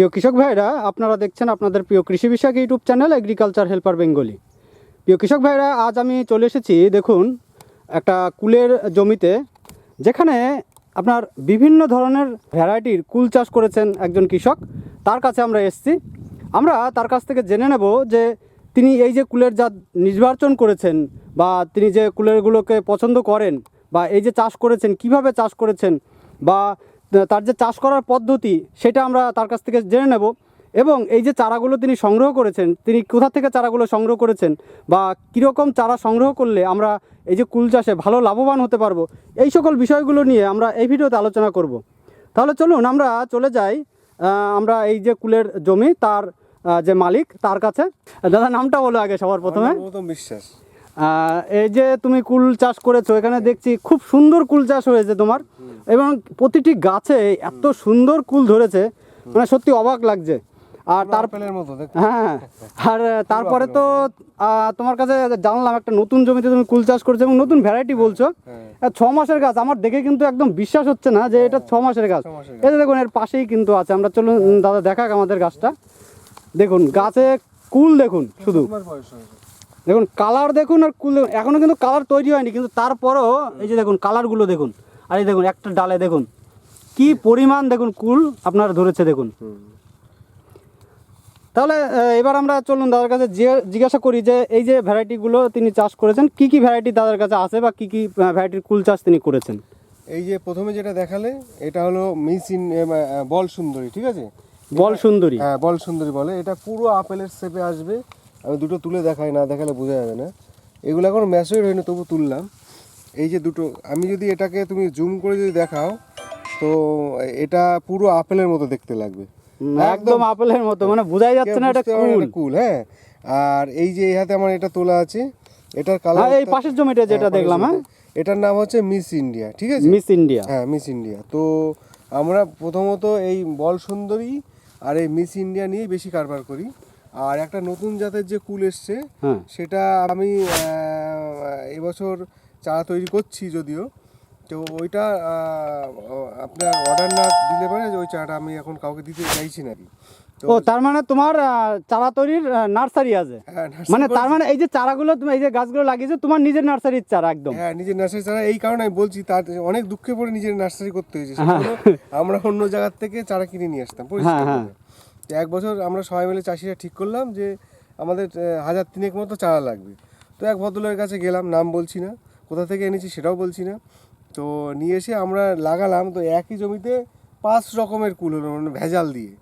প্রিয় কৃষক ভাইরা, আপনারা দেখছেন আপনাদের প্রিয় কৃষি বিষয়ক YouTube channel agriculture helper Bengali প্রিয় কৃষক ভাইরা, আজ আমি চলে এসেছি, দেখুন, একটা কুলের জমিতে, যেখানে আপনার বিভিন্ন ধরনের ভ্যারাইটির কুল চাষ করেছেন একজন কৃষক। তার কাছে আমরা এসেছি। আমরা তার কাছ থেকে জেনে নেব যে তিনি এই যে কুলের জাত নির্বাচন করেছেন বা তিনি যে কুলেরগুলোকে পছন্দ করেন বা এই যে চাষ করেছেন, কীভাবে চাষ করেছেন বা তার যে চাষ করার পদ্ধতি সেটা আমরা তার কাছ থেকে জেনে নেব। এবং এই যে চারাগুলো তিনি সংগ্রহ করেছেন তিনি কোথা থেকে চারাগুলো সংগ্রহ করেছেন বা কীরকম চারা সংগ্রহ করলে আমরা এই যে কুল চাষে ভালো লাভবান হতে পারব এই সকল বিষয়গুলো নিয়ে আমরা এই ভিডিওতে আলোচনা করব। তাহলে চলুন আমরা চলে যাই আমরা এই যে কুলের জমি তার যে মালিক তার কাছে। দাদা নামটা বলো আগে সবার প্রথমে। বিশ্বাস। এই যে তুমি কুল চাষ করেছ এখানে দেখছি খুব সুন্দর কুল চাষ হয়েছে তোমার। এবং প্রতিটি গাছে এত সুন্দর কুল ধরেছে মানে সত্যি অবাক লাগছে। আর তার হ্যাঁ আর তারপরে তো তোমার কাছে জানলাম একটা নতুন জমিতে তুমি কুল চাষ করছ এবং নতুন ভ্যারাইটি বলছো। হ্যাঁ। ছ মাসের গাছ আমার দেখে কিন্তু একদম বিশ্বাস হচ্ছে না যে এটা ছ মাসের গাছ। এই যে দেখুন এর পাশেই কিন্তু আছে। আমরা চলুন দাদা দেখাক আমাদের গাছটা। দেখুন গাছে কুল দেখুন শুধু। দেখুন কালার দেখুন আর কুল দেখুন। এখনও কিন্তু কালার তৈরি হয়নি কিন্তু তারপরেও এই যে দেখুন কালারগুলো দেখুন। আর এই দেখুন একটা ডালে দেখুন কি পরিমাণ দেখুন কুল আপনার ধরেছে দেখুন। তাহলে এবার আমরা চলুন দাদার কাছে জিজ্ঞা- জিজ্ঞাসা করি যে এই যে ভ্যারাইটিগুলো তিনি চাষ করেছেন কি কি ভ্যারাইটি দাদার কাছে আছে বা কি কি ভ্যারাইটির কুল চাষ তিনি করেছেন? এই যে প্রথমে যেটা দেখালে এটা হলো মিস ইন বল সুন্দরী ঠিক আছে? বল সুন্দরী হ্যাঁ বল সুন্দরী বলে। এটা পুরো আপেলের শেপে আসবে। আমি দুটো তুলে দেখাই না দেখালে বোঝা যাবে না। এগুলো এখন ম্যাচুর হয়নি তবু তুললাম। এই যে দুটো আমি যদি এটাকে তুমি জুম করে যদি দেখাও তো এটা পুরো আপেলের মতো দেখতে লাগবে। একদম আপেলের মতো মানে বোঝাই যাচ্ছে না এটা কুল কুল হ্যাঁ। আর এই যে এই হাতে আমার এটা তোলা আছে এটার কালার হ্যাঁ এই পাশের জমিটা যেটা দেখলাম হ্যাঁ। এটার নাম হচ্ছে মিস ইন্ডিয়া ঠিক আছে? মিস ইন্ডিয়া হ্যাঁ মিস ইন্ডিয়া তো আমরা প্রথমত এই বল সুন্দরী আর এই মিস ইন্ডিয়া নিয়েই বেশি কারবার করি। আর একটা নতুন জাতের যে কুল এসছে হ্যাঁ। সেটা আমি এবছর চারা তৈরি করছি যদিও। তো ওইটা আপনার অর্ডার না দিলে পারে ওই চারাটা আমি এখন কাউকে দিতে চাইছি না ও তার মানে তোমার চারা তৈরির নার্সারি আছে? হ্যাঁ, মানে তার মানে এই যে চারাগুলো তুমি এই যে গাছগুলো লাগিয়েছো তোমার নিজের নার্সারির চারা একদম? হ্যাঁ নিজের নার্সারি চারা। এই কারণে আমি বলছি তার অনেক দুঃখে পড়ে নিজের নার্সারি করতে হয়েছে। সেটা আমরা অন্য জায়গার থেকে চারা কিনে নিয়ে আসতাম। পরিষ্কার হ্যাঁ, এক বছর আমরা সবাই মিলে চাষিরা ঠিক করলাম যে আমাদের হাজার তিনেক মতো চারা লাগবে। তো এক ভদ্রলোকের কাছে গেলাম নাম বলছি না কোথা থেকে এনেছি সেটাও বলছি না। তো নিয়ে এসে আমরা লাগালাম তো একই জমিতে পাঁচ রকমের কুল হলো মানে ভেজাল দিয়ে।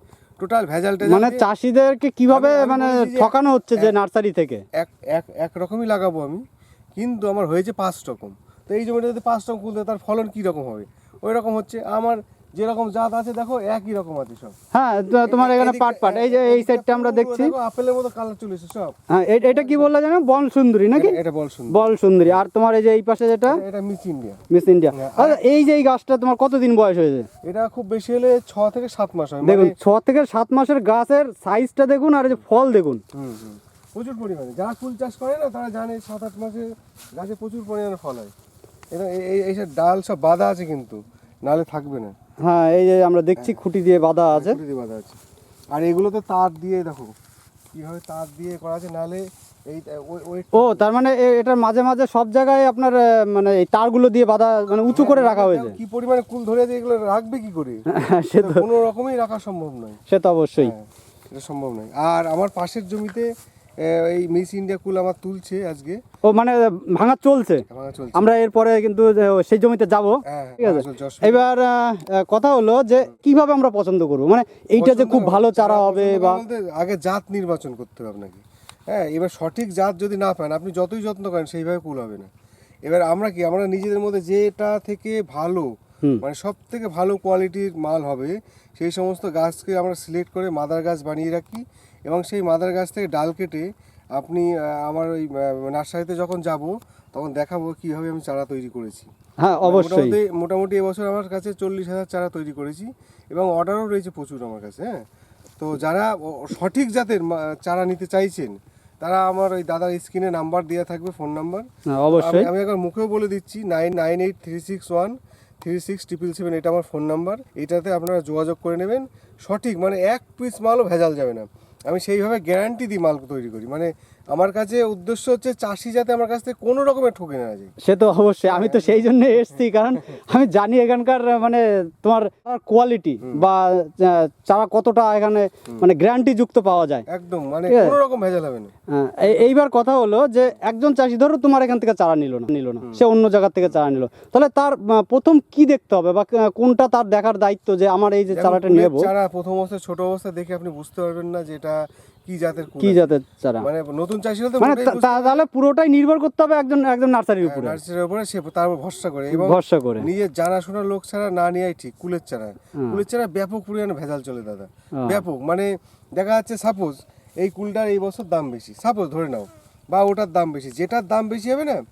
টোটাল ভেজাল টেজাল মানে চাষিদেরকে কীভাবে মানে ঠকানো হচ্ছে যে নার্সারি থেকে? এক এক এক রকমই লাগাবো আমি কিন্তু আমার হয়েছে পাঁচ রকম। তো এই জমিটা যদি পাঁচ রকম কুলতে তার ফলন কী রকম হবে? ওই রকম হচ্ছে আমার যেরকম জাত আছে দেখো একই রকম আছে সব। হ্যাঁ তোমার এখানে পাট পাট এই যে এই সাইডটা আমরা দেখছি। আপেলের মতো কালার চলে এসেছে সব। হ্যাঁ এটা কি বললা জানো? বল সুন্দরী নাকি? এটা- বল শুনুন বল সুন্দরী আর তোমার এই যে এই পাশে যেটা? এটা মিস ইন্ডিয়া মিস ইন্ডিয়া আচ্ছা এই যে এই গাছটা তোমার কতদিন বয়স হয়েছে? এটা খুব বেশি হলে ছ থেকে সাত মাস হয়। দেখুন মানে ছ থেকে সাত মাসের গাছের সাইজটা দেখুন আর এই যে ফল দেখুন। হুম, হুম। প্রচুর পরিমাণে। যারা ফুল চাষ করে না তারা জানে সাত আট মাসে গাছে প্রচুর পরিমাণে ফল হয়। এটা এই- এই এইসব ডাল সব বাঁধা আছে কিন্তু নালে থাকবে না। হ্যাঁ এই যে আমরা দেখছি খুঁটি দিয়ে বাঁধা আছে। খুঁটি দিয়ে বাঁধা আছে। আর এগুলোতে তার দিয়ে দেখো কীভাবে তার দিয়ে করা আছে নালে এই ও তার মানে এটার মাঝে মাঝে সব জায়গায় আপনার মানে এই তারগুলো দিয়ে বাঁধা মানে উঁচু করে রাখা হয়েছে। কি পরিমাণে কুল ধরে আছে এগুলো রাখবে কি করে? সে তো কোনো রকমই রাখা সম্ভব নয়। সে তো অবশ্যই। হ্যাঁ, এটা সম্ভব নয়। আর আমার পাশের জমিতে এই মিস ইন্ডিয়া কুল আমার তুলছে আজকে। ও মানে ভাঙা চলছে? আমরা এরপরে কিন্তু সেই জমিতে যাব। হ্যাঁ, ঠিক আছে? চলছে, অসুবিধা এবার কথা হলো যে কীভাবে আমরা পছন্দ করব? মানে এইটা যে খুব ভালো চারা হবে বা আগে জাত নির্বাচন করতে হবে আপনাকে। হ্যাঁ এবার সঠিক জাত যদি না পান আপনি যতই যত্ন করেন সেইভাবে কুল হবে না। এবার আমরা কি আমরা নিজেদের মধ্যে যেটা থেকে ভালো মানে সব থেকে ভালো কোয়ালিটির মাল হবে সেই সমস্ত গাছকে আমরা সিলেক্ট করে মাদার গাছ বানিয়ে রাখি। এবং সেই মাদার গাছ থেকে ডাল কেটে আপনি আমার ওই নার্সারিতে যখন যাব তখন দেখাবো কীভাবে আমি চারা তৈরি করেছি। হ্যাঁ অবশ্যই। মোটামুটি মোটামুটি এবছর আমার কাছে চল্লিশ হাজার চারা তৈরি করেছি এবং অর্ডারও রয়েছে প্রচুর আমার কাছে হ্যাঁ। তো যারা সঠিক জাতের চারা নিতে চাইছেন তারা আমার ওই দাদার স্ক্রিনে নাম্বার দেওয়া থাকবে ফোন নাম্বার। হ্যাঁ, অবশ্যই। আমি একবার মুখেও বলে দিচ্ছি nine nine eight three six one three six triple seven এটা আমার ফোন নাম্বার। এটাতে আপনারা যোগাযোগ করে নেবেন। সঠিক মানে এক পিস মালও ভেজাল যাবে না। আমি সেইভাবে গ্যারান্টি দিই মাল তৈরি করি। মানে আমার কাছে উদ্দেশ্য হচ্ছে চাষি যাতে আমার কাছ থেকে কোনো রকমের ঠকে না যায়। সে তো অবশ্যই আমি তো সেই জন্য এসেছি কারণ আমি জানি এখানকার মানে তোমার কোয়ালিটি বা চারা কতটা এখানে মানে গ্যারান্টি যুক্ত পাওয়া যায়। একদম মানে কোনো রকম ভেজাল হবে না। হ্যাঁ, এইবার কথা হলো যে একজন চাষি ধরো তোমার এখান থেকে চারা নিল না নিল না সে অন্য জায়গা থেকে চারা নিল। তাহলে তার প্রথম কি দেখতে হবে বা কোনটা তার দেখার দায়িত্ব যে আমার এই যে চারাটা নেব? চারা প্রথম অবস্থায় ছোট অবস্থা দেখে আপনি বুঝতে পারবেন না যে এটা কি জাতের কি জাতের চারা? মানে নতুন চাষি তো মানে মোটেই তা- বুঝতে তা- তাহলে পুরোটাই নির্ভর করতে হবে একজন একজন নার্সারির উপরে। নার্সারির উপরে সে তার ভরসা করে এবং ভরসা করে। নিজের জানাশোনা লোক ছাড়া না নেওয়াই ঠিক কুলের চারা কুলের চারা ব্যাপক পরিমাণে ভেজাল চলে দাদা। হ্যাঁ। ব্যাপক। মানে দেখা যাচ্ছে সাপোজ এই কুলটার এই বছর দাম বেশি। সাপোজ ধরে নাও বা ওটার দাম বেশি। যেটার দাম বেশি হবে না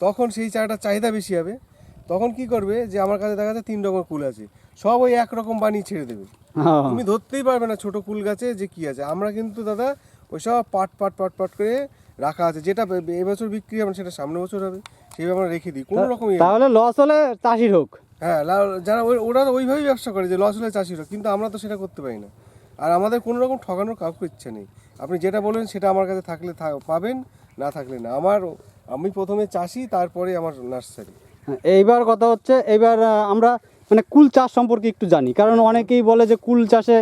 তখন সেই চারাটার চাহিদা বেশি হবে। তখন কি করবে যে আমার কাছে দেখা যাচ্ছে তিন রকম কুল আছে। সব ওই একরকম বানিয়ে ছেড়ে দেবে। তুমি ধরতেই পারবে না ছোট কুল গাছে যে কি আছে। আমরা কিন্তু দাদা ওই সব পাট পাট পাট পাট করে রাখা আছে। যেটা এবছর বিক্রি হবে সেটা সামনে বছর হবে। সেইভাবে আমরা রেখে দিই। কোনো রকম তাহলে লস হলে চাষির হোক। হ্যাঁ যারা ওই- ওরা ওইভাবেই ব্যবসা করে যে লস হলে চাষির হোক। কিন্তু আমরা তো সেটা করতে পারি না। আর আমাদের কোনো রকম ঠকানোর কাউকে ইচ্ছে নেই। আপনি যেটা বলেন সেটা আমার কাছে থাকলে পাবেন না থাকলে না। আমার আমি প্রথমে চাষি তারপরে আমার নার্সারি। হ্যাঁ, এইবার কথা হচ্ছে এইবার আমরা মানে কুল চাষ সম্পর্কে একটু জানি। কারণ অনেকেই বলে যে কুল চাষে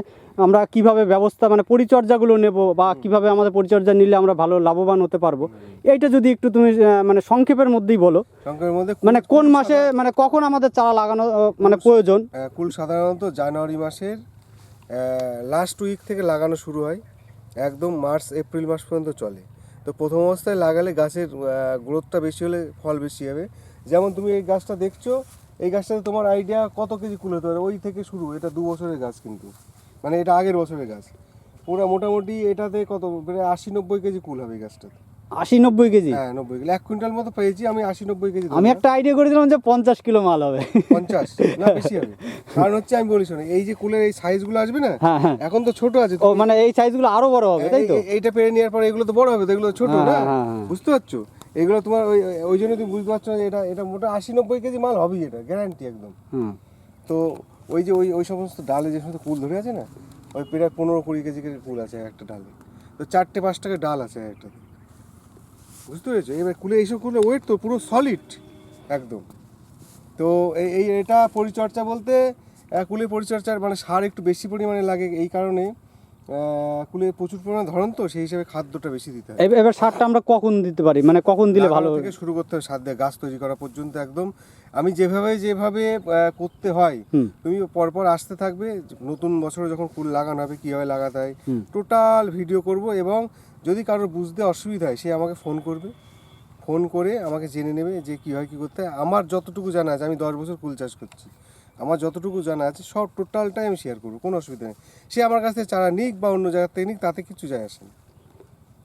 আমরা কীভাবে ব্যবস্থা মানে পরিচর্যাগুলো নেব বা কীভাবে আমাদের পরিচর্যা নিলে আমরা ভালো লাভবান হতে পারব। এইটা যদি একটু তুমি মানে সংক্ষেপের মধ্যেই বলো। মানে কোন মাসে মানে কখন আমাদের চারা লাগানো মানে প্রয়োজন? কুল সাধারণত জানুয়ারি মাসের লাস্ট উইক থেকে লাগানো শুরু হয়। একদম মার্চ এপ্রিল মাস পর্যন্ত চলে। তো প্রথম অবস্থায় লাগালে গাছের গ্রোথটা বেশি হলে ফল বেশি হবে। যেমন তুমি এই গাছটা দেখছ এই গাছটাতে তোমার আইডিয়া কত কেজি কুল হতে পারে? ওই থেকে শুরু এটা দু বছরের গাছ কিন্তু। মানে এটা আগের বছরের গাছ। পুরো মোটামুটি এটাতে কত? প্রায় আশি নব্বই কেজি কুল হবে এই গাছটাতে। আশি নব্বই কেজি? হ্যাঁ নব্বই কিলো এক কুইন্টাল মতো পেয়েছি আমি আশি নব্বই কেজি আমি একটা আইডিয়া করেছিলাম যে পঞ্চাশ কিলো মাল হবে। পঞ্চাশ? না বেশি হবে। কারণ হচ্ছে আমি বলি শোনো এই যে কুলের এই সাইজগুলো আসবে না হ্যাঁ হ্যাঁ। এখন তো ছোট আছে ও মানে এই সাইজগুলো আরও বড় হবে তাই তো? এইটা পেরে নেওয়ার পরে এগুলো তো বড় হবে তো এগুলো ছোট হ্যাঁ, না? হ্যাঁ, হ্যাঁ। বুঝতে পারছ? এগুলো তোমার ওই ওই জন্য তুমি বুঝতে পারছ না এটা এটা মোটা আশি নব্বই কেজি মাল হবেই এটা গ্যারান্টি একদম। তো ওই যে ওই ওই সমস্ত ডালে যে সমস্ত কুল ধরে আছে না ওই প্রায় পনেরো কুড়ি কেজি কেজি কুল আছে একটা ডালে। তো চারটে পাঁচ টাকা ডাল আছে একটা। বুঝতে পেরেছ? এবার কুলে এইসব কুলে ওয়েট তো পুরো সলিড একদম। তো এই এই এটা পরিচর্যা বলতে কুলে পরিচর্যার মানে সার একটু বেশি পরিমাণে লাগে এই কারণে। কুলে প্রচুর পরিমাণে ধরন তো সেই হিসাবে খাদ্যটা বেশি দিতে হয়। এব- এবার সারটা আমরা কখন দিতে পারি? মানে কখন দিলে ভালো থেকে শুরু করতে হবে সার দিয়ে গাছ তৈরি করা পর্যন্ত একদম। আমি যেভাবে যেভাবে করতে হয়। তুমি পরপর আসতে থাকবে নতুন বছরে যখন ফুল লাগানো হবে কীভাবে লাগাতে হয় টোটাল ভিডিও করব এবং যদি কারোর বুঝতে অসুবিধা হয় সে আমাকে ফোন করবে। ফোন করে আমাকে জেনে নেবে যে কীভাবে কী করতে হয়। আমার যতটুকু জানা আছে আমি দশ বছর ফুল চাষ করছি। আমার যতটুকু জানা আছে সব টোটালটাই আমি শেয়ার করব কোনো অসুবিধা নেই। সে আমার কাছ চারা নিক বা অন্য জায়গার থেকে নিক তাতে কিছু যায় আসে না।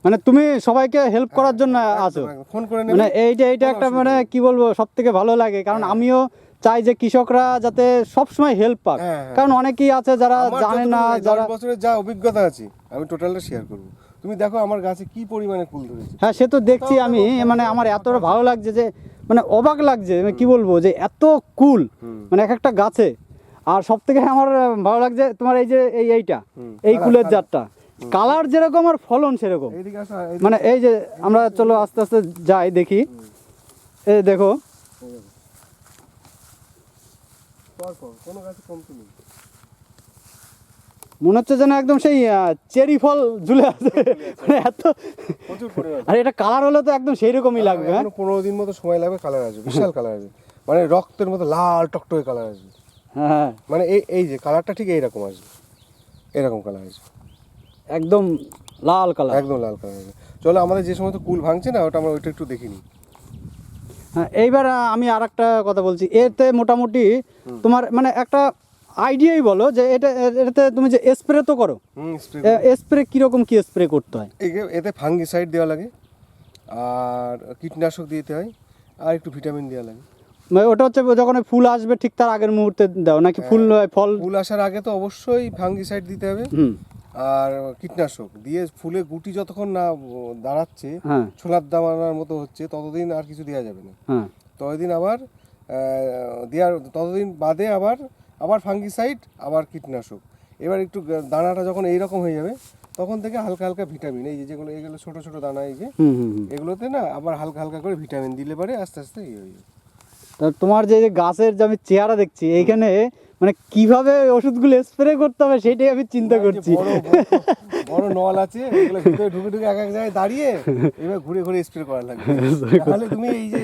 মানে তুমি সবাইকে হেল্প করার জন্য আছো। ফোন করে মানে এইটা এইটা একটা মানে কি বলব সব থেকে ভালো লাগে। কারণ আমিও চাই যে কৃষকরা যাতে সব সময় হেল্প পাক। হ্যাঁ, হ্যাঁ। কারণ অনেকেই আছে যারা জানে না যারা বছরের যা অভিজ্ঞতা আছে আমি টোটালটা শেয়ার করব। তুমি দেখো আমার গাছে কি পরিমাণে ফুল ধরেছে। হ্যাঁ সে তো দেখছি আমি মানে আমার এতটা ভালো লাগছে যে মানে অবাক লাগছে মানে কি বলব যে এত কুল মানে এক একটা গাছে। আর সব থেকে আমার ভালো লাগছে তোমার এই যে এই এইটা এই কুলের। জাতটা। কালার যেরকম আর ফলন সেরকম। মানে এই যে আমরা চলো আস্তে আস্তে যাই দেখি। এই দেখো। পর পর, কোনো গাছে কমতি নেই। মনে হচ্ছে যেন একদম সেই চেরি ফল ঝুলে আছে। মানে এত আর এটা কালার হলে তো একদম সেই রকমই লাগবে হ্যাঁ? পনেরো দিন মতো সময় লাগবে কালার আসবে বিশাল কালার আসবে। মানে রক্তের মতো লাল টকটকে কালার আসবে। হ্যাঁ মানে এই এই যে কালারটা ঠিক এইরকম আসবে। এরকম কালার আসবে। একদম লাল কালার একদম লাল কালার আসবে। চলো আমাদের যে সময় তো কুল ভাঙছে না ওটা আমরা ওইটা একটু দেখিনি হ্যাঁ এইবার আমি আর একটা কথা বলছি। এতে মোটামুটি তোমার মানে একটা আইডিয়াই বলো যে এটা এটাতে তুমি যে স্প্রে তো করো। স্প্রে কীরকম কি স্প্রে করতে হয়? এতে ফাঙ্গিসাইড দেওয়া লাগে আর কীটনাশক দিতে হয় আর একটু ভিটামিন দেওয়া লাগে। মানে ওটা হচ্ছে যখন ফুল আসবে ঠিক তার আগের মুহূর্তে দাও নাকি ফুল হ্যাঁ। ফল? ফুল আসার আগে তো অবশ্যই ফাঙ্গিসাইড দিতে হবে হুম। আর কীটনাশক দিয়ে ফুলে গুটি যতক্ষণ না দাঁড়াচ্ছে হ্যাঁ। ছোলার দামানোর মতো হচ্ছে ততদিন আর কিছু দেওয়া যাবে না। হ্যাঁ। ততদিন আবার দেওয়ার ততদিন বাদে আবার আবার ফাঙ্গিসাইড আবার কীটনাশক। এবার একটু দানাটা যখন এইরকম হয়ে যাবে তখন থেকে হালকা হালকা ভিটামিন এই যেগুলো এইগুলো ছোট ছোট দানা এই যে এগুলোতে না আবার হালকা হালকা করে ভিটামিন দিলে পরে আস্তে আস্তে ইয়ে হয়ে যাবে। তোমার যে যে গাছের যে আমি চেহারা দেখছি এইখানে মানে কীভাবে ওষুধগুলো স্প্রে করতে হবে সেটাই আমি চিন্তা করছি। বড় নল আছে এগুলো ঢুকে ঢুকে এক এক জায়গায় দাঁড়িয়ে এবার ঘুরে ঘুরে স্প্রে করা লাগবে। তাহলে তুমি এই যে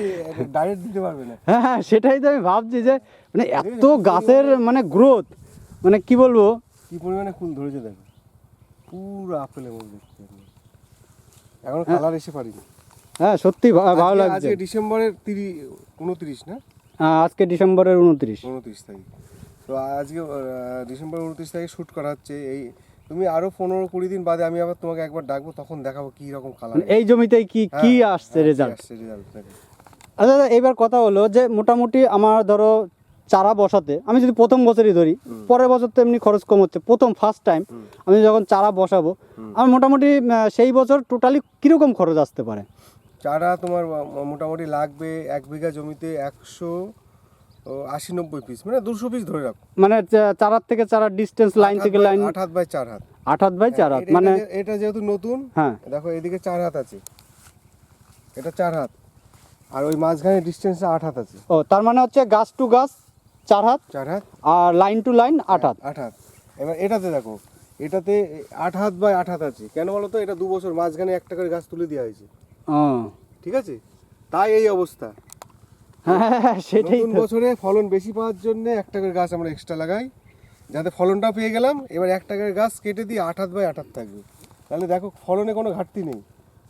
ডাইরেক্ট দিতে পারবে না। হ্যাঁ হ্যাঁ সেটাই তো আমি ভাবছি যে মানে এত গাছের মানে গ্রোথ মানে কি বলব? কি পরিমাণে ফুল ধরেছে দেখো। পুরো আপেলের মধ্যে দেখতে এখন কালার এসে পারিনি হ্যাঁ সত্যি ভালো লাগছে। আজকে ডিসেম্বরের তিরিশ উনত্রিশ না? হ্যাঁ, আজকে ডিসেম্বরের উনত্রিশ। উনত্রিশ তারিখ। তো আজকে ডিসেম্বর উনত্রিশ তারিখে শ্যুট করা হচ্ছে। এই তুমি আরও পনেরো কুড়ি দিন বাদে আমি আবার তোমাকে একবার ডাকবো তখন দেখাবো কি রকম কালার এই জমিতেই কি কি আসছে রেজাল্ট আচ্ছা দাদা এবার কথা হলো যে মোটামুটি আমার ধরো চারা বসাতে আমি যদি প্রথম বছরই ধরি পরের বছর তো এমনি খরচ কম হচ্ছে প্রথম ফার্স্ট টাইম আমি যখন চারা বসাবো আমার মোটামুটি সেই বছর টোটালি কীরকম খরচ আসতে পারে? চারা তোমার মোটামুটি লাগবে এক বিঘা জমিতে একশো আশি নব্বই পিস মানে দুশো পিস ধরে রাখো। মানে চারার থেকে চারার ডিস্টেন্স লাইন থেকে লাইন আট হাত বাই চার হাত। আট হাত বাই চার হাত মানে এটা যেহেতু নতুন হ্যাঁ। দেখো এদিকে চার হাত আছে। এটা চার হাত। আর ওই মাঝখানে ডিস্টেন্সে আট হাত আছে। ও তার মানে হচ্ছে গাছ টু গাছ চার হাত চার হাত। আর লাইন টু লাইন আট হাত। আট হাত। এবার এটাতে দেখো এটাতে আট হাত বাই আট হাত আছে। কেন বলো তো? এটা দু বছর মাঝখানে একটা করে গাছ তুলে দেওয়া হয়েছে। ঠিক আছে? তাই এই অবস্থা। হ্যাঁ সেটাই নতুন বছরে ফলন বেশি পাওয়ার জন্য একটা করে গাছ আমরা এক্সট্রা লাগাই। যাতে ফলনটাও পেয়ে গেলাম এবার একটা করে গাছ কেটে দিয়ে আট হাত বাই আট হাত থাকবে। তাহলে দেখো ফলনে কোনো ঘাটতি নেই।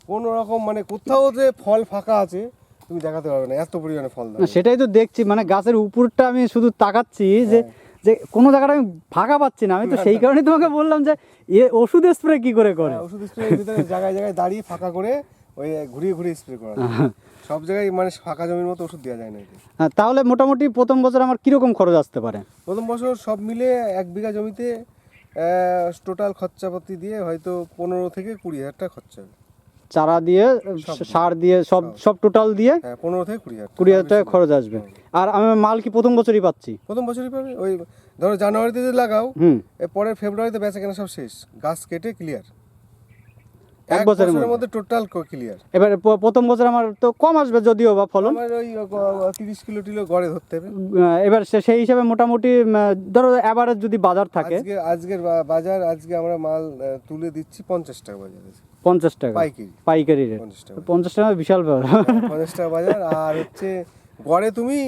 কোনো রকম মানে কোথাও যে ফল ফাঁকা আছে তুমি দেখাতে পারবে না এত পরিমাণে ফল সেটাই তো দেখছি মানে গাছের উপরটা আমি শুধু তাকাচ্ছি যে হ্যাঁ। যে কোনো জায়গাটা আমি ফাঁকা পাচ্ছি না। আমি তো সেই কারণে তোমাকে বললাম যে এ ওষুধ স্প্রে কি করে করে? হ্যাঁ, ওষুধ স্প্রে ভিতরে জায়গায় জায়গায় দাঁড়িয়ে ফাঁকা করে ওই ঘুরিয়ে ঘুরিয়ে স্প্রে করা। সব জায়গায় মানে ফাঁকা জমির মতো ওষুধ দেওয়া যায় না হ্যাঁ, তাহলে মোটামুটি প্রথম বছর আমার কীরকম খরচ আসতে পারে? প্রথম বছর সব মিলে এক বিঘা জমিতে টোটাল খরচাপাতি দিয়ে হয়তো পনেরো থেকে কুড়ি হাজার টাকা খরচা হবে। চারা দিয়ে সার দিয়ে সব সব। টোটাল দিয়ে হ্যাঁ পনেরো থেকে কুড়ি হাজার কুড়ি হাজার টাকা খরচ আসবে। আর আমি মাল কি প্রথম বছরই পাচ্ছি? প্রথম বছরই পাবে। ওই ধরো জানুয়ারিতে যদি লাগাও পরের ফেব্রুয়ারিতে বেচা কেনা সব শেষ। গাছ কেটে ক্লিয়ার এক বছরের মধ্যে? টোটাল ক্লিয়ার এবারে প্রথম বছর আমার তো কম আসবে যদিও বা ফলন। ওই তিরিশ কিলো টিলো গড়ে ধরতে হবে। এবার সেই হিসাবে মোটামুটি ধরো অ্যাভারেজ যদি বাজার থাকে। আজকে আজকের বাজার আজকে আমরা মাল তুলে দিচ্ছি পঞ্চাশ টাকা বাজার। আছে পঞ্চাশ টাকা। পাইকারি। পাইকারি রেট পঞ্চাশ টাকা। পঞ্চাশ টাকা বিশাল ব্যাপার। পঞ্চাশ টাকা বাজার আর হচ্ছে গড়ে তুমি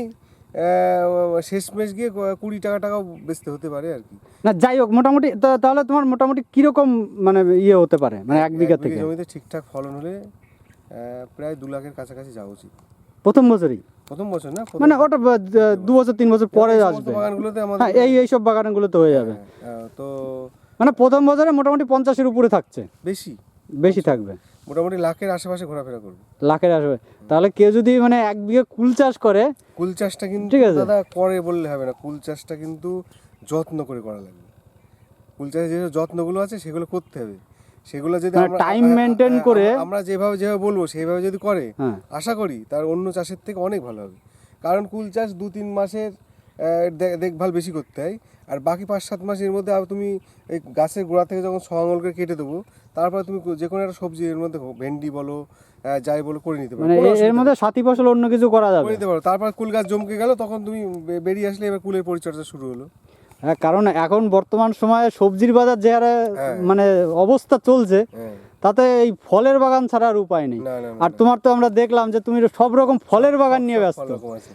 শেষ মেশ গিয়ে কুড়ি টাকা টাকাও বেচতে হতে পারে আর কি। না যাই হোক মোটামুটি তাহলে তোমার মোটামুটি কীরকম মানে ইয়ে হতে পারে? মানে এক বিঘা থেকে? জমিতে ঠিকঠাক ফলন হলে প্রায় দু লাখের কাছাকাছি যাওয়া উচিত। প্রথম বছরই? প্রথম বছর না মানে ওটা দু বছর তিন বছর পরে এই আসবে। বাগানগুলোতে আমাদের হ্যাঁ এই এইসব বাগানগুলো তো হয়ে যাবে। হ্যাঁ, তো মানে প্রথম বছরে মোটামুটি পঞ্চাশের উপরে থাকছে। বেশি। বেশি থাকবে। মোটামুটি লাখের আশেপাশে ঘোরাফেরা করবে। লাখের আসবে তাহলে কেউ যদি মানে এক বিঘা কুল চাষ করে কুল চাষটা কিন্তু ঠিক আছে। দাদা করে বললে হবে না। কুল চাষটা কিন্তু যত্ন করে করা লাগবে। কুল চাষে যে যত্নগুলো আছে সেগুলো করতে হবে। সেগুলো যদি মানে আমরা আ- আ- করে- আমরা যেভাবে যেভাবে বলব সেইভাবে যদি করে হ্যাঁ। আশা করি তার অন্য চাষের থেকে অনেক ভালো হবে। কারণ কুল চাষ দু তিন মাসের দেখভাল বেশি করতে হয়। আর বাকি পাঁচ সাত মাসের মধ্যে আবার তুমি এই গাছের গোড়া থেকে যখন ছ আঙুল করে কেটে দেবো তারপরে তুমি যে কোনো একটা সবজি এর মধ্যে ভেন্ডি বলো যাই বলো করে নিতে পারো। মানে এর মধ্যে সাথী ফসল অন্য কিছু করা যাবে? দিতে পারো। তারপর কুল গাছ জমকে গেল তখন তুমি বেরিয়ে আসলে এবার কুলের পরিচর্যা শুরু হলো। হ্যাঁ কারণ এখন বর্তমান সময়ে সবজির বাজার যে হারে হ্যাঁ। মানে অবস্থা চলছে হ্যাঁ। তাতে এই ফলের বাগান ছাড়া আর উপায় নেই। আর তোমার তো আমরা দেখলাম যে তুমি সব রকম ফলের বাগান নিয়ে ব্যস্ত।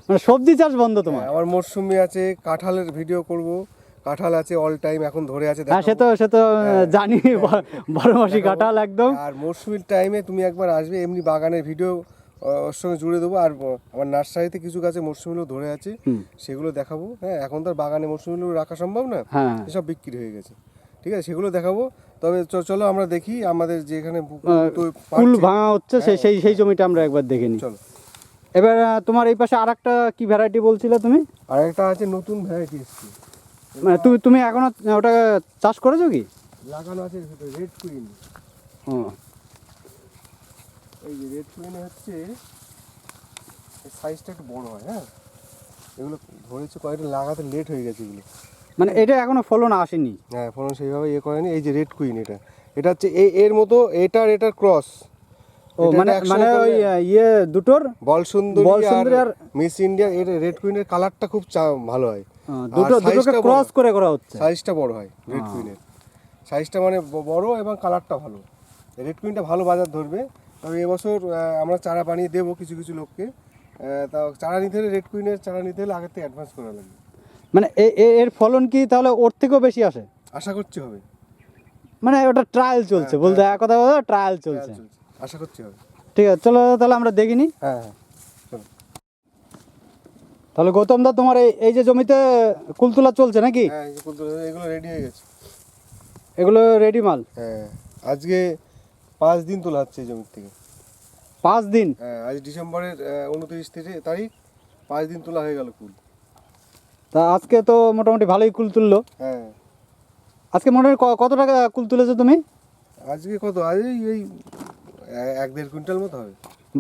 মানে সবজি চাষ বন্ধ তোমার। হ্যাঁ, আমার মরশুমি আছে কাঁঠালের ভিডিও করব। কাঁঠাল আছে অল টাইম এখন ধরে আছে হ্যাঁ সে তো সে তো হ্যাঁ। জানি ব- বারো মাসি কাঁঠাল একদম। আর মরশুমির টাইমে তুমি একবার আসবে এমনি বাগানের ভিডিও ওর সঙ্গে জুড়ে দেবো। আর আমার নার্সারিতে কিছু গাছে মরশুমিগুলো ধরে আছে সেগুলো দেখাবো। হ্যাঁ এখন তো আর বাগানে মরশুমিগুলো রাখা সম্ভব না। হ্যাঁ। এসব বিক্রি হয়ে গেছে। ঠিক আছে সেগুলো দেখাবো। তবে চলো আমরা দেখি আমাদের যেখানে কুল ভাঙা হচ্ছে সেই সেই সেই জমিটা আমরা একবার দেখে নিই। চলো। এবার তোমার এই পাশে আর একটা কি ভ্যারাইটি বলছিলে তুমি? আর একটা আছে নতুন ভ্যারাইটি এসছে। মানে তুমি তুমি এখনও ওটা চাষ করেছ কি? লাগানো আছে রেড কুইন হ্যাঁ এই যে রেড কুইন হচ্ছে সাইজটা একটু বড় হয় হ্যাঁ? এগুলো ধরেছে কয়েকটা লাগাতে লেট হয়ে গেছে এগুলো। মানে এটা এখনও ফলন আসেনি। হ্যাঁ ফলন সেইভাবে ইয়ে করেনি। এই যে রেড কুইন এটা। এটা হচ্ছে এই এর মতো এটার এটার ক্রস ও মানে মানে ওই ইয়ে দুটোর? বল সুন্দরী আর মিস ইন্ডিয়া এর রেড কুইনের কালারটা খুব ভালো হয়। দুটো দুটোকে ক্রস করে করা হচ্ছে। সাইজটা বড় হয় রেড কুইনের সাইজটা মানে বড় এবং কালারটা ভালো। রেড কুইনটা ভালো বাজার ধরবে। তবে এবছর আমরা চারা বানিয়ে দেবো কিছু কিছু লোককে। তা চারা নিতে হলে রেড কুইনের চারা নিতে হলে আগের থেকে অ্যাডভান্স করা লাগবে। মানে এর ফলন কি তাহলে ওর থেকেও বেশি আসে? আশা করছি হবে। মানে ওটা ট্রায়াল চলছে হ্যাঁ, বলতে এক কথা বলতে ট্রায়াল চলছে। আশা করছি হবে। ঠিক আছে চলো তাহলে আমরা দেখিনি? হ্যাঁ হ্যাঁ তাহলে গৌতম দা তোমার এই এই যে জমিতে কুল তোলা চলছে নাকি? হ্যাঁ যে এগুলো রেডি হয়ে গেছে। এগুলো রেডি মাল? হ্যাঁ আজকে পাঁচ দিন তোলা হচ্ছে এই জমির থেকে। পাঁচ দিন? হ্যাঁ আজ ডিসেম্বরের উনত্রিশ থেকে তারিখ পাঁচ দিন তোলা হয়ে গেল কুল। তা আজকে তো মোটামুটি ভালোই কুল তুললো। হ্যাঁ। আজকে মোটামুটি কত টাকা কুল তুলেছো তুমি? আজকে কত? আজ এই এক দেড় কুইন্টাল মতো হবে।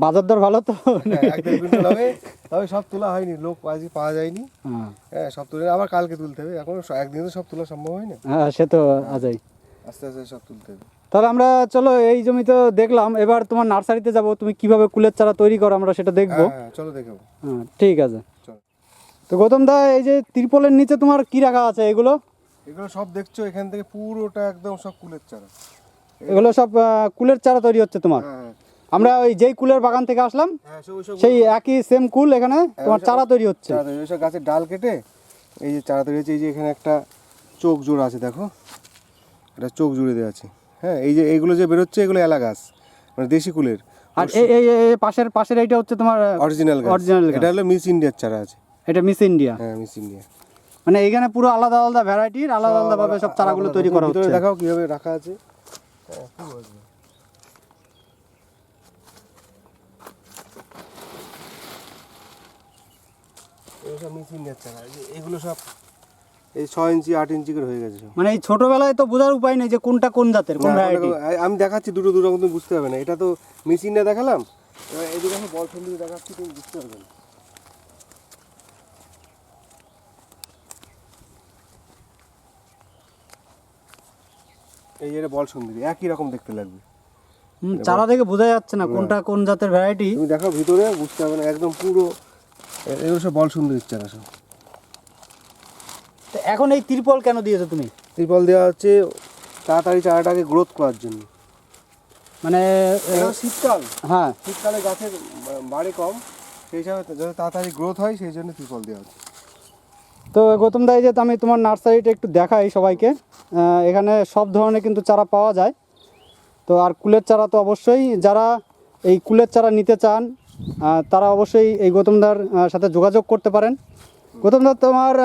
বাজার দর ভালো তো? হ্যাঁ, এক দেড় কুইন্টাল হবে। তবে সব তোলা হয়নি লোক আজকে পাওয়া যায়নি। হ্যাঁ, হ্যাঁ সব তুলে আবার কালকে তুলতে হবে। এখন একদিনে তো সব তোলা সম্ভব হয় না। হ্যাঁ সে তো আজাই আস্তে আস্তে সব তুলতে হবে। তাহলে আমরা চলো এই জমিতে দেখলাম। এবার তোমার নার্সারিতে যাব। তুমি কীভাবে কুলের চারা তৈরি করো আমরা সেটা দেখব। হ্যাঁ চলো দেখব হ্যাঁ ঠিক আছে। চলো। তো গৌতম দা এই যে ত্রিপলের নিচে তোমার কি রাখা আছে এগুলো? এগুলো সব দেখছ এখান থেকে পুরোটা একদম সব কুলের চারা। এগুলো সব কুলের চারা তৈরি হচ্ছে তোমার? হ্যাঁ হ্যাঁ। আমরা ওই যেই কুলের বাগান থেকে আসলাম হ্যাঁ সেই একই সেম কুল এখানে তোমার চারা তৈরি হচ্ছে। ওইসব গাছের ডাল কেটে এই যে চারা তৈরি হয়েছে এই যে এখানে একটা চোখ জোড়া আছে দেখো। এটা চোখ জুড়ে দেওয়া আছে। হ্যাঁ এই যে এইগুলো যে বেরোচ্ছে এগুলো এলা গাছ মানে দেশি কুলের। আর এই পাশের পাশের এইটা হচ্ছে তোমার অরিজিনাল গাছ। এটা হলো মিস ইন্ডিয়ার চারা আছে। এটা মিস ইন্ডিয়া হ্যাঁ মিস ইন্ডিয়া মানে এখানে পুরো আলাদা আলাদা ভ্যারাইটির আলাদা আলাদা ভাবে সব চারাগুলো তৈরি করা হচ্ছে। দেখাও কীভাবে রাখা আছে। এগুলো সব এই যে এগুলো সব এই ছ ইঞ্চি আট ইঞ্চি করে হয়ে গেছে মানে এই ছোটবেলায় তো বোঝার উপায় নেই যে কোনটা কোন জাতের কোন ভ্যারাইটি আমি দেখাচ্ছি দুটো দুটো তুমি বুঝতে হবে না। এটা তো ইন্ডিয়া দেখালাম এবার এদিকে আমি বল দেখাচ্ছি তুমি বুঝতে পারবে না। এই যে বল সুন্দরী একই রকম দেখতে লাগবে। চারা দেখে বোঝা যাচ্ছে না কোনটা কোন জাতের ভ্যারাইটি তুমি দেখো ভিতরে বুঝতে হবে না একদম পুরো এগুলো সব বল সুন্দরীর চারা সব। এখন এই ত্রিপল কেন দিয়েছ তুমি? ত্রিপল দেওয়া হচ্ছে তাড়াতাড়ি চারাটাকে গ্রোথ করার জন্য। মানে শীতকাল। হ্যাঁ। শীতকালে গাছের বাড়ে কম সেই হিসাবে তাড়াতাড়ি গ্রোথ হয় সেই জন্য ত্রিপল দেওয়া হচ্ছে। তো গৌতম দা এই যে আমি তোমার নার্সারিটা একটু দেখাই সবাইকে। এখানে সব ধরনের কিন্তু চারা পাওয়া যায়। তো আর কুলের চারা তো অবশ্যই যারা এই কুলের চারা নিতে চান তারা অবশ্যই এই গৌতমদার সাথে যোগাযোগ করতে পারেন। গৌতমদা তোমার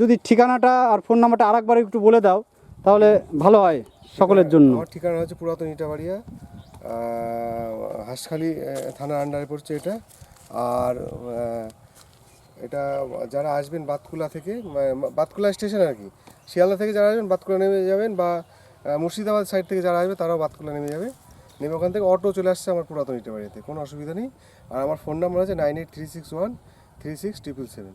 যদি ঠিকানাটা আর ফোন নাম্বারটা আরেকবার একটু বলে দাও তাহলে ভালো হয় সকলের জন্য। আমার ঠিকানা হচ্ছে পুরাতন ইটাবাড়িয়া হাঁসখালি থানার আন্ডারে পড়ছে এটা। আর এটা যারা আসবেন বাতকুলা থেকে মা- বাতকুলা স্টেশন আর কি। শিয়ালদা থেকে যারা আসবেন বাতকুলা নেমে যাবেন বা মুর্শিদাবাদ সাইড থেকে যারা আসবে তারাও বাতকুলা নেমে যাবে। নেমে ওখান থেকে অটো চলে আসছে আমার পুরাতন ইটাবাড়িতে কোনো অসুবিধা নেই। আর আমার ফোন নাম্বার আছে nine eight three six one three six triple seven